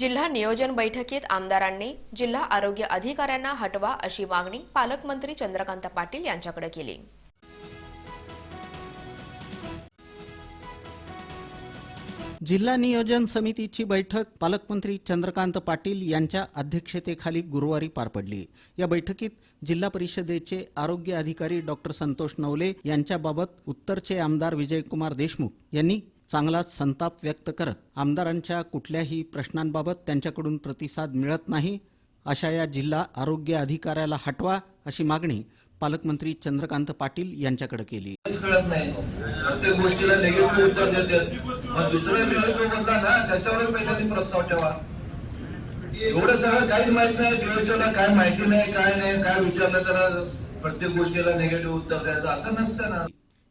जिल्हा नियोजन बैठकीत आमदारांनी जिल्हा आरोग्य अधिकाऱ्यांना हटवा अशी मागणी पालकमंत्री चंद्रकांत पाटील यांच्याकडे केली. जिल्हा नियोजन समितीची बैठक पालकमंत्री चंद्रकांत पाटील यांच्या अध्यक्षतेखाली गुरुवारी पार पडली. या बैठकीत जिल्हा परिषदेचे आरोग्य अधिकारी डॉक्टर संतोष नवले यांच्याबाबत उत्तरचे आमदार विजयकुमार देशमुख यांनी चांगलाच संताप व्यक्त करत आमदारांच्या कुठल्याही प्रश्नांबाबत त्यांच्याकडून प्रतिसाद मिळत नाही अशा या जिल्हा आरोग्य अधिकाऱ्याला हटवा अशी मागणी पालकमंत्री चंद्रकांत पाटील यांच्याकडे केली. काहीच कळत नाही. प्रत्येक गोष्टीला निगेटिव्ह उत्तर देते दुसरा मिळत जो म्हणला ना त्याच्यावर पहिल्यांदा प्रस्ताव ठेवा. एवढं सगळं काहीच माहीत नाही DHO काय माहिती नाही काय नाही काय विचारलं तर प्रत्येक गोष्टीला निगेटिव्ह उत्तर द्यायचं असं नसतं ना.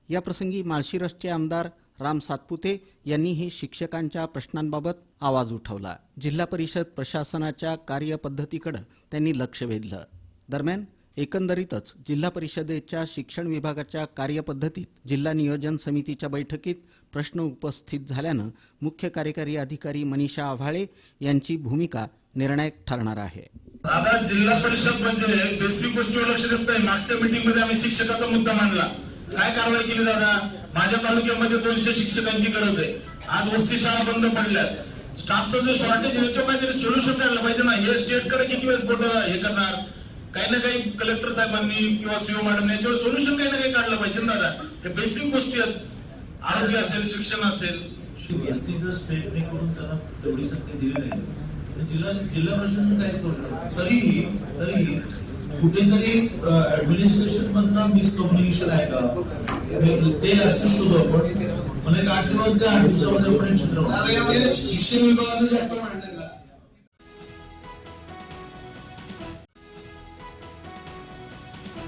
या प्रसंगी माळशिरसचे आमदार राम सातपुते यांनीही शिक्षकांच्या प्रश्नांबाबत आवाज उठवला. जिल्हा परिषद प्रशासनाच्या कार्यपद्धतीकडे त्यांनी लक्ष वेधलं. दरम्यान एकंदरीतच जिल्हा परिषदेच्या शिक्षण विभागाच्या कार्यपद्धतीत जिल्हा नियोजन समितीच्या बैठकीत प्रश्न उपस्थित झाल्यानं मुख्य कार्यकारी अधिकारी मनीषा आव्हाळे यांची भूमिका निर्णायक ठरणार आहे. आता जिल्हा परिषद म्हणजे बेसिक गोष्टीवर लक्ष देत नाही. मागच्या मीटिंगमध्ये आम्ही शिक्षकाचा मुद्दा मांडला. काय कारवाई केली दादा? माझ्या तालुक्यामध्ये दोनशे शिक्षकांची गरज आहे. आज वस्ती शाळा बंद पडल्यात. स्टाफचा जो शॉर्टेज आहे काहीतरी सोल्युशन काढलं पाहिजे ना? हे स्टेटकडे किती वेळेस बोट हे करणार? काही ना काही कलेक्टर साहेबांनी किंवा सीओ मॅडम याच्यावर सोल्युशन काही ना काही काढलं पाहिजे ना दादा. हे बेसिक गोष्टी आहेत. आरोग्य असेल शिक्षण असेल. स्टेटने करून त्यांना तेवढी संख्या दिली नाही. जिल्हा जिल्हा प्रशासन काहीच करू शकतो? तरीही तरीही कुठेतरी ऍडमिनिस्ट्रेशन मधनं मिसकम्युनिकेशन आहे का? ते असं शोधू आपण. म्हणजे आठ दिवस द्या आठ दिवसामध्ये आपण शिक्षण विभागाचं जास्त आता मांडलेलं